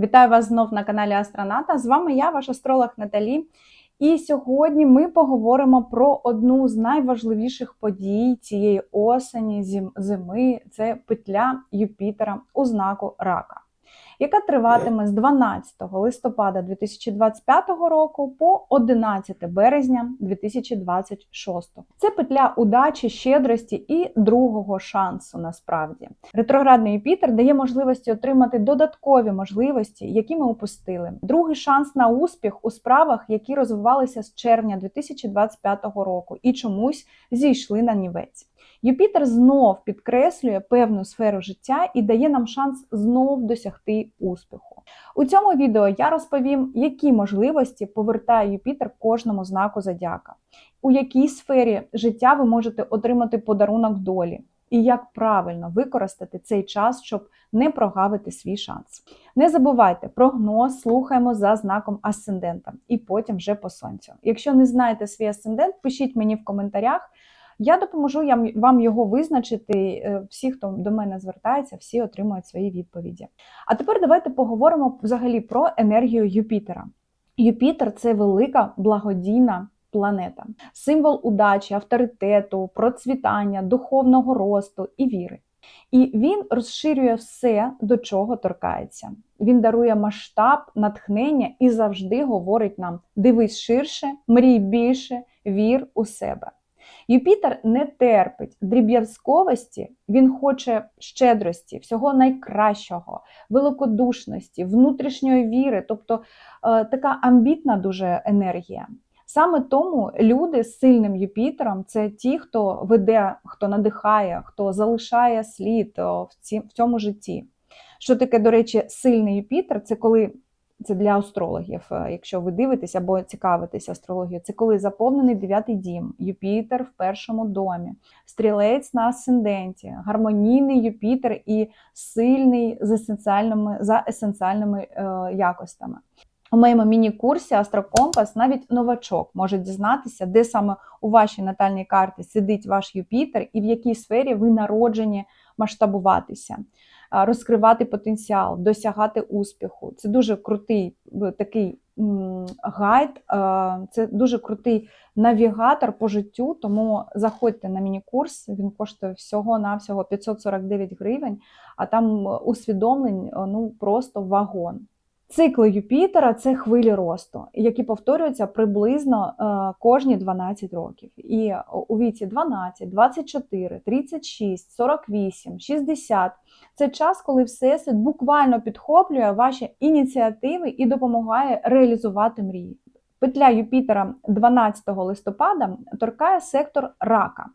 Вітаю вас знов на каналі Астроната. З вами я, ваш астролог Наталі. І сьогодні ми поговоримо про одну з найважливіших подій цієї осені, зим- зими це петля Юпітера у знаку Рака, яка триватиме з 12 листопада 2025 року по 11 березня 2026. Це петля удачі, щедрості і другого шансу насправді. Ретроградний Юпітер дає можливості отримати додаткові можливості, які ми упустили. Другий шанс на успіх у справах, які розвивалися з червня 2025 року і чомусь зійшли на нівець. Юпітер знов підкреслює певну сферу життя і дає нам шанс знов досягти успіху. У цьому відео я розповім, які можливості повертає Юпітер кожному знаку зодіака, у якій сфері життя ви можете отримати подарунок долі, і як правильно використати цей час, щоб не прогавити свій шанс. Не забувайте, прогноз слухаємо за знаком асцендента і потім вже по сонцю. Якщо не знаєте свій асцендент, пишіть мені в коментарях. Я допоможу вам його визначити. Е, Всі, хто до мене звертається, всі отримують свої відповіді. А тепер давайте поговоримо взагалі про енергію Юпітера. Юпітер це велика благодійна планета, символ удачі, авторитету, процвітання, духовного росту і віри. І він розширює все, до чого торкається. Він дарує масштаб, натхнення і завжди говорить нам: дивись ширше, мрій більше, вір у себе. Юпітер не терпить дріб'язковості, він хоче щедрості, всього найкращого, великодушності, внутрішньої віри, тобто е, така амбітна дуже енергія. Саме тому люди з сильним Юпітером це ті, хто веде, хто надихає, хто залишає слід в цьому житті. Що таке, до речі, сильний Юпітер? Це коли це для астрологів, е, якщо ви дивитесь або цікавитесь астрологією, це коли заповнений дев'ятий дім, Юпітер в першому домі, стрілець на асценденті, гармонійний Юпітер і сильний з есенціальними, за есенціальними е, якостями. У моєму міні-курсі Астрокомпас навіть новачок може дізнатися, де саме у вашій натальній карті сидить ваш Юпітер і в якій сфері ви народжені масштабуватися, розкривати потенціал, досягати успіху. Це дуже крутий е, такий гайд, е, це дуже крутий навігатор по життю. Тому заходьте на міні-курс, він коштує всього-навсього 549 гривень, а там усвідомлень е, ну просто вагон. Цикли Юпітера це хвилі росту, які повторюються приблизно е, кожні 12 років. І у віці 12, 24, 36, 48, 60 це час, коли Всесвіт буквально підхоплює ваші ініціативи і допомагає реалізувати мрії. Петля Юпітера 12 листопада торкає сектор рака,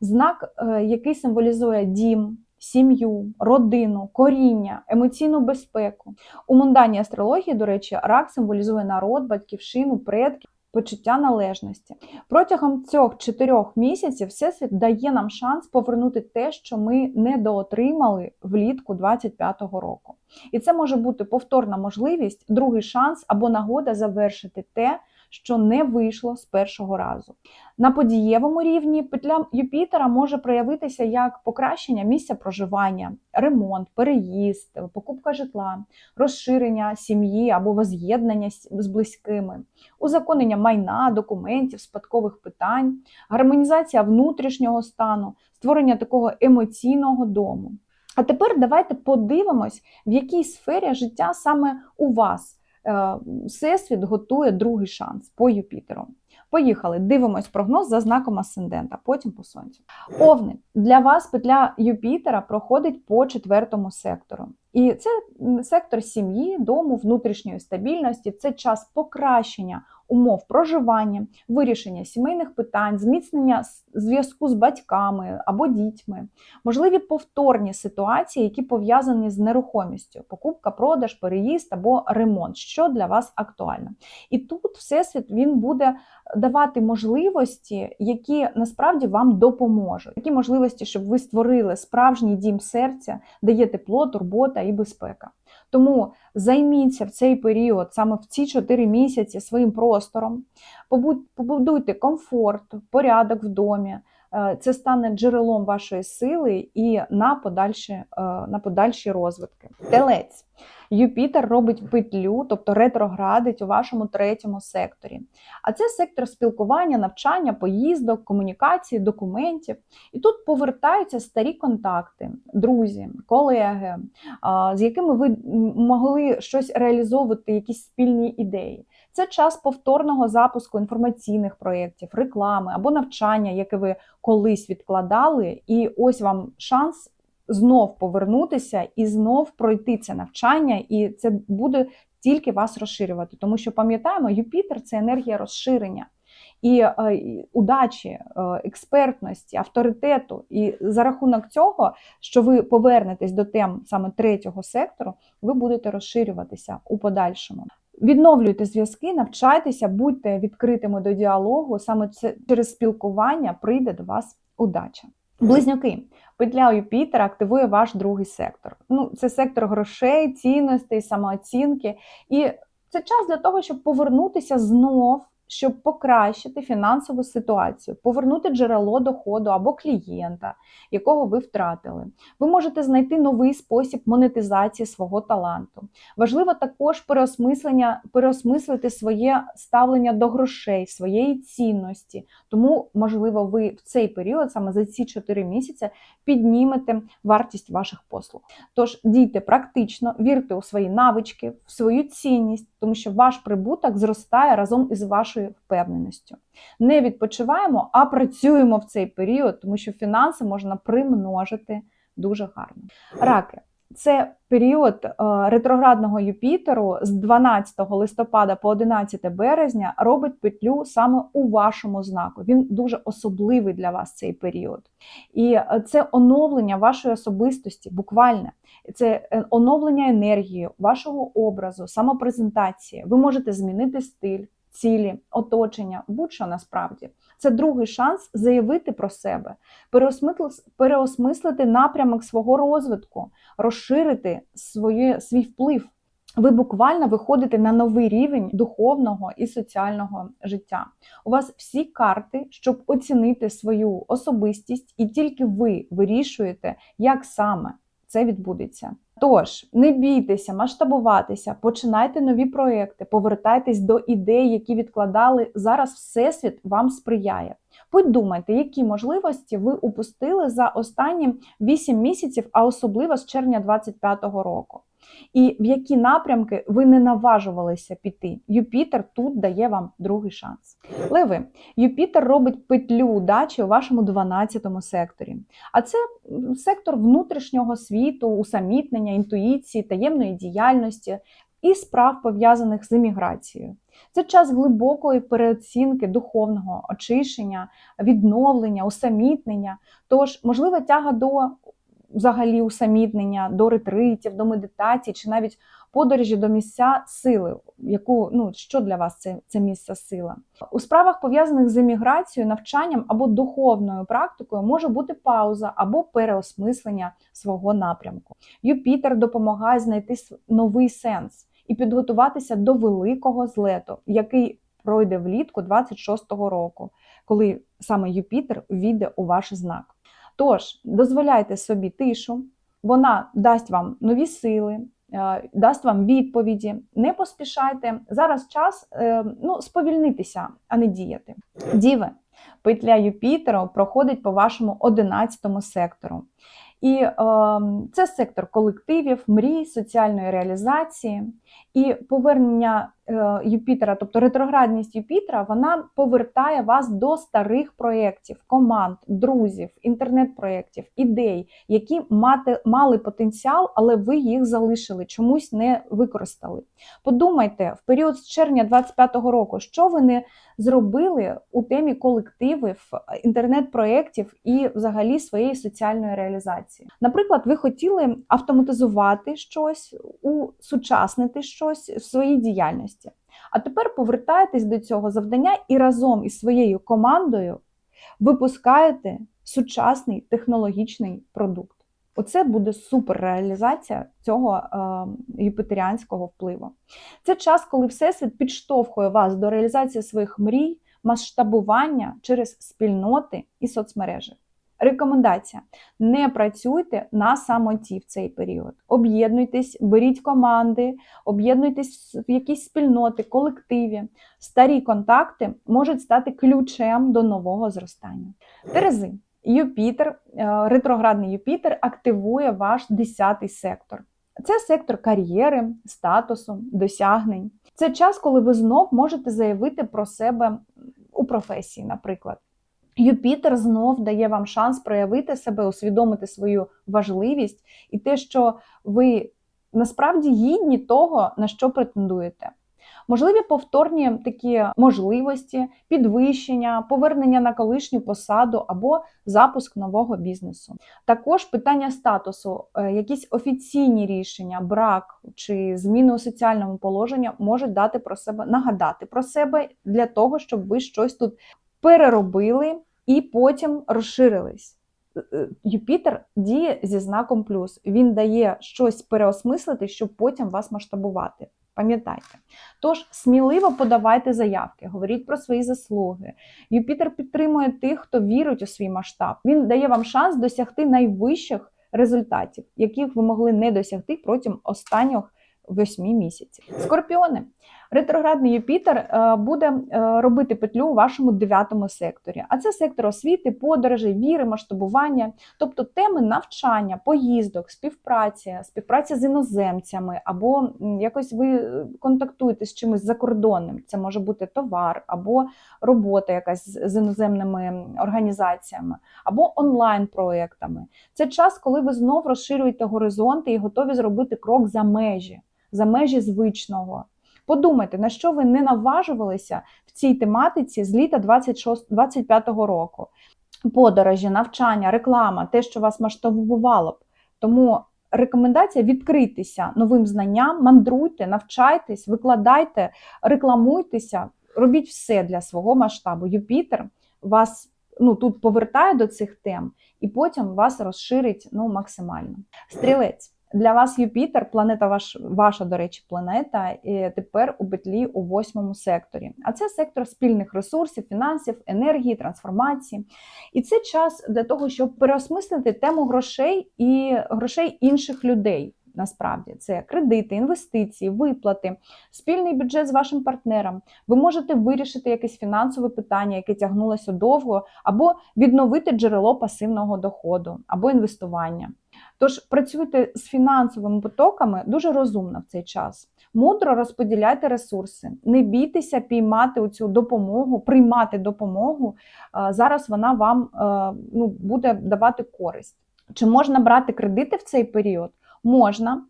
знак, е, який символізує дім, сім'ю, родину, коріння, емоційну безпеку. У мунданній астрології, до речі, рак символізує народ, батьківщину, предків, почуття належності. Протягом цих чотирьох місяців Всесвіт дає нам шанс повернути те, що ми недоотримали влітку 25-го року. І це може бути повторна можливість, другий шанс або нагода завершити те, що не вийшло з першого разу. На подієвому рівні петля Юпітера може проявитися як покращення місця проживання, ремонт, переїзд, покупка житла, розширення сім'ї або воз'єднання з близькими, узаконення майна, документів, спадкових питань, гармонізація внутрішнього стану, створення такого емоційного дому. А тепер давайте подивимось, в якій сфері життя саме у вас Всесвіт готує другий шанс по Юпітеру. Поїхали, дивимось прогноз за знаком асцендента, потім по сонцю. Овни для вас петля Юпітера проходить по четвертому сектору. І це сектор сім'ї, дому, внутрішньої стабільності, це час покращення умов проживання, вирішення сімейних питань, зміцнення зв'язку з батьками або дітьми, можливі повторні ситуації, які пов'язані з нерухомістю, покупка, продаж, переїзд або ремонт, що для вас актуально. І тут всесвіт він буде давати можливості, які насправді вам допоможуть. Такі можливості, щоб ви створили справжній дім серця, де тепло, турбота і безпека. Тому займіться в цей період, саме в ці 4 місяці, своїм простором, побудуйте комфорт, порядок в домі. Е, Це стане джерелом вашої сили і на подальші, е, на подальші розвитки. Телець. Юпітер робить петлю, тобто ретроградить у вашому третьому секторі. А це сектор спілкування, навчання, поїздок, комунікації, документів. І тут повертаються старі контакти, друзі, колеги, з якими ви могли щось реалізовувати, якісь спільні ідеї. Це час повторного запуску інформаційних проєктів, реклами або навчання, яке ви колись відкладали, і ось вам шанс знов повернутися і знов пройти це навчання, і це буде тільки вас розширювати. Тому що пам'ятаємо, Юпітер це енергія розширення. І е, удачі, е, експертності, авторитету, і за рахунок цього, що ви повернетесь до тем саме третього сектору, ви будете розширюватися у подальшому. Відновлюйте зв'язки, навчайтеся, будьте відкритими до діалогу. Саме це через спілкування прийде до вас удача. Близнюки, петля Юпітера активує ваш другий сектор. Ну, це сектор грошей, цінностей, самооцінки. І це час для того, щоб повернутися знов, щоб покращити фінансову ситуацію, повернути джерело доходу або клієнта, якого ви втратили. Ви можете знайти новий спосіб монетизації свого таланту. Важливо також переосмислення, переосмислити своє ставлення до грошей, своєї цінності. Тому, можливо, ви в цей період, саме за ці 4 місяці, піднімете вартість ваших послуг. Тож дійте практично, вірте у свої навички, в свою цінність, тому що ваш прибуток зростає разом із вашою впевненістю. Не відпочиваємо, а працюємо в цей період, тому що фінанси можна примножити дуже гарно. Раки. Це період е, ретроградного Юпітеру з 12 листопада по 11 березня робить петлю саме у вашому знаку. Він дуже особливий для вас цей період. І е, це оновлення вашої особистості, буквальне. Це е, оновлення енергії, вашого образу, самопрезентації. Ви можете змінити стиль, цілі, оточення, будь-що насправді. Це другий шанс заявити про себе, переосмислити напрямок свого розвитку, розширити своє, свій вплив. Ви буквально виходите на новий рівень духовного і соціального життя. У вас всі карти, щоб оцінити свою особистість, і тільки ви вирішуєте, як саме це відбудеться. Тож не бійтеся масштабуватися, починайте нові проекти, повертайтесь до ідей, які відкладали. Зараз Всесвіт вам сприяє. Подумайте, які можливості ви упустили за останні 8 місяців, а особливо з червня 2025 року. І в які напрямки ви не наважувалися піти. Юпітер тут дає вам другий шанс. Леви, Юпітер робить петлю удачі у вашому 12 секторі. А це сектор внутрішнього світу, усамітнення, інтуїції, таємної діяльності і справ пов'язаних з імміграцією. Це час глибокої переоцінки духовного очищення, відновлення, усамітнення. Тож, можлива тяга до взагалі усамітнення, до ретритів, до медитації, чи навіть подорожі до місця сили, яку ну що для вас це, це місце сила. У справах пов'язаних з еміграцією, навчанням або духовною практикою може бути пауза або переосмислення свого напрямку. Юпітер допомагає знайти новий сенс і підготуватися до великого злету, який пройде влітку 26-го року, коли саме Юпітер війде у ваш знак. Тож дозволяйте собі тишу, вона дасть вам нові сили, е, дасть вам відповіді. Не поспішайте. Зараз час е, ну, сповільнитися, а не діяти. Діви, петля Юпітеру проходить по вашому 11 сектору. І е, це сектор колективів, мрій, соціальної реалізації. І повернення Юпітера, тобто ретроградність Юпітера, вона повертає вас до старих проєктів, команд, друзів, інтернет-проєктів, ідей, які мати, мали потенціал, але ви їх залишили, чомусь не використали. Подумайте в період з червня 2025 року, що ви не зробили у темі колективів, інтернет-проєктів і взагалі своєї соціальної реалізації. Наприклад, ви хотіли автоматизувати щось, усучаснити щось в своїй діяльності. А тепер повертаєтесь до цього завдання і разом із своєю командою випускаєте сучасний технологічний продукт. Оце буде суперреалізація цього е, юпітеріанського впливу. Це час, коли Всесвіт підштовхує вас до реалізації своїх мрій, масштабування через спільноти і соцмережі. Рекомендація: не працюйте на самоті в цей період. Об'єднуйтесь, беріть команди, об'єднуйтесь в якісь спільноти, колективі. Старі контакти можуть стати ключем до нового зростання. Терези. Юпітер, е, ретроградний Юпітер активує ваш 10-й сектор. Це сектор кар'єри, статусу, досягнень. Це час, коли ви знов можете заявити про себе у професії, наприклад. Юпітер знов дає вам шанс проявити себе, усвідомити свою важливість і те, що ви насправді гідні того, на що претендуєте. Можливі повторні такі можливості, підвищення, повернення на колишню посаду або запуск нового бізнесу. Також питання статусу, е, якісь офіційні рішення, брак чи зміни у соціальному положенні можуть дати про себе, нагадати про себе для того, щоб ви щось тут переробили і потім розширились. Е, е, Юпітер діє зі знаком плюс. Він дає щось переосмислити, щоб потім вас масштабувати. Пам'ятайте. Тож сміливо подавайте заявки, говоріть про свої заслуги. Юпітер підтримує тих, хто вірить у свій масштаб. Він дає вам шанс досягти найвищих результатів, яких ви могли не досягти протягом останніх восьми місяців. Скорпіони. Ретроградний Юпітер е, буде е, робити петлю у вашому дев'ятому секторі. А це сектор освіти, подорожей, віри, масштабування, тобто теми навчання, поїздок, співпраці, співпраця з іноземцями, або якось ви е, контактуєте з чимось закордонним. Це може бути товар, або робота якась з іноземними організаціями, або онлайн-проектами. Це час, коли ви знов розширюєте горизонти і готові зробити крок за межі, за межі звичного. Подумайте, на що ви не наважувалися в цій тематиці з літа 2025 року. Подорожі, навчання, реклама, те, що вас масштабувало б. Тому рекомендація відкритися новим знанням, мандруйте, навчайтесь, викладайте, рекламуйтеся, робіть все для свого масштабу. Юпітер вас ну, тут повертає до цих тем, і потім вас розширить ну, максимально. Стрілець. Для вас Юпітер, планета ваш, ваша, до речі, планета, тепер у петлі у восьмому секторі. А це сектор спільних ресурсів, фінансів, енергії, трансформації. І це час для того, щоб переосмислити тему грошей і грошей інших людей. Насправді це кредити, інвестиції, виплати, спільний бюджет з вашим партнером. Ви можете вирішити якесь фінансове питання, яке тягнулося довго, або відновити джерело пасивного доходу, або інвестування. Тож працюйте з фінансовими потоками дуже розумно в цей час. Мудро розподіляйте ресурси, не бійтеся піймати цю допомогу, приймати допомогу. Зараз вона вам ну, буде давати користь. Чи можна брати кредити в цей період? Можна.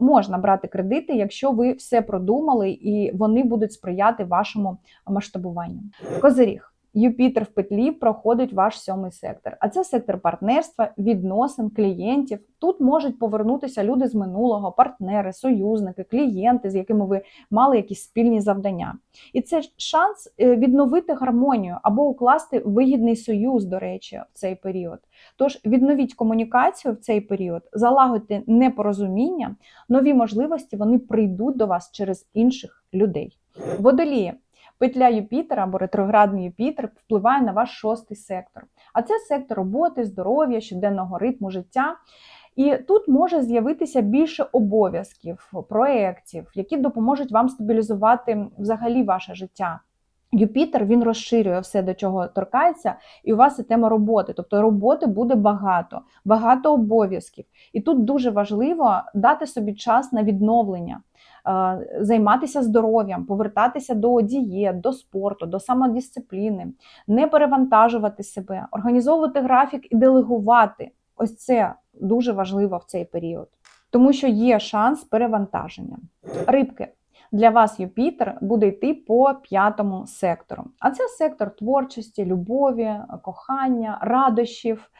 Можна брати кредити, якщо ви все продумали і вони будуть сприяти вашому масштабуванню. Козиріг. Юпітер в петлі проходить ваш сьомий сектор. А це сектор партнерства, відносин, клієнтів. Тут можуть повернутися люди з минулого, партнери, союзники, клієнти, з якими ви мали якісь спільні завдання. І це шанс е, відновити гармонію або укласти вигідний союз, до речі, в цей період. Тож відновіть комунікацію в цей період, залагодьте непорозуміння, нові можливості вони прийдуть до вас через інших людей. Водолії. Петля Юпітера або ретроградний Юпітер впливає на ваш шостий сектор. А це сектор роботи, здоров'я, щоденного ритму життя. І тут може з'явитися більше обов'язків, проєктів, які допоможуть вам стабілізувати взагалі ваше життя. Юпітер він розширює все, до чого торкається, і у вас і тема роботи. Тобто роботи буде багато, багато обов'язків. І тут дуже важливо дати собі час на відновлення. Е, займатися здоров'ям, повертатися до дієт, до спорту, до самодисципліни, не перевантажувати себе, організовувати графік і делегувати. Ось це дуже важливо в цей період, тому що є шанс перевантаження. Рибки. Для вас Юпітер буде йти по п'ятому сектору. А це сектор творчості, любові, кохання, радощів,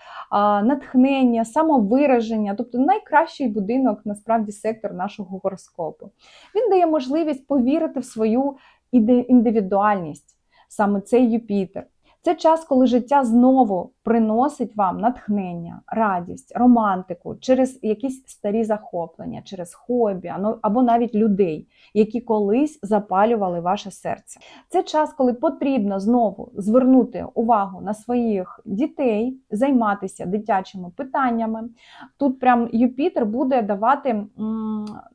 натхнення, самовираження, тобто найкращий будинок, насправді, сектор нашого гороскопу. Він дає можливість повірити в свою індивідуальність, саме цей Юпітер. Це час, коли життя знову приносить вам натхнення, радість, романтику через якісь старі захоплення, через хобі або навіть людей, які колись запалювали ваше серце. Це час, коли потрібно знову звернути увагу на своїх дітей, займатися дитячими питаннями. Тут прям Юпітер буде давати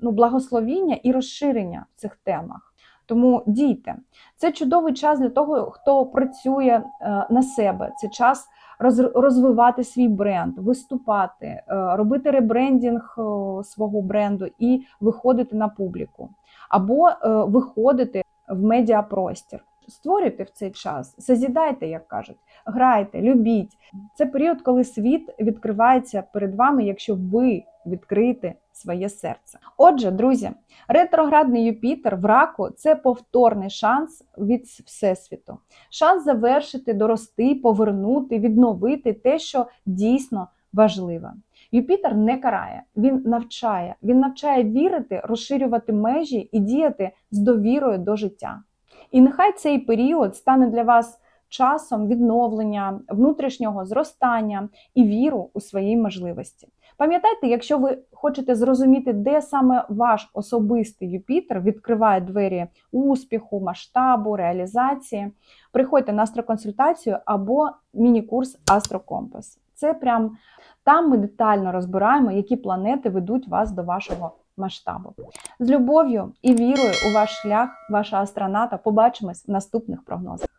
ну, благословіння і розширення в цих темах. Тому дійте, це чудовий час для того, хто працює е, на себе. Це час роз- розвивати свій бренд, виступати, е, робити ребрендінг е, свого бренду і виходити на публіку, або виходити в медіапростір. Створюйте в цей час, созідайте, як кажуть, грайте, любіть. Це період, коли світ відкривається перед вами, якщо ви відкриєте своє серце. Отже, друзі, ретроградний Юпітер в раку це повторний шанс від Всесвіту. Шанс завершити, дорости, повернути, відновити те, що дійсно важливе. Юпітер не карає, він навчає. Він навчає вірити, розширювати межі і діяти з довірою до життя. І нехай цей період стане для вас часом відновлення, внутрішнього зростання і віру у свої можливості. Пам'ятайте, якщо ви хочете зрозуміти, де саме ваш особистий Юпітер відкриває двері успіху, масштабу, реалізації, приходьте на астроконсультацію або міні-курс Астрокомпас. Це прям там ми детально розбираємо, які планети ведуть вас до вашого масштабу. З любов'ю і вірою у ваш шлях, ваша астроната. Побачимось в наступних прогнозах.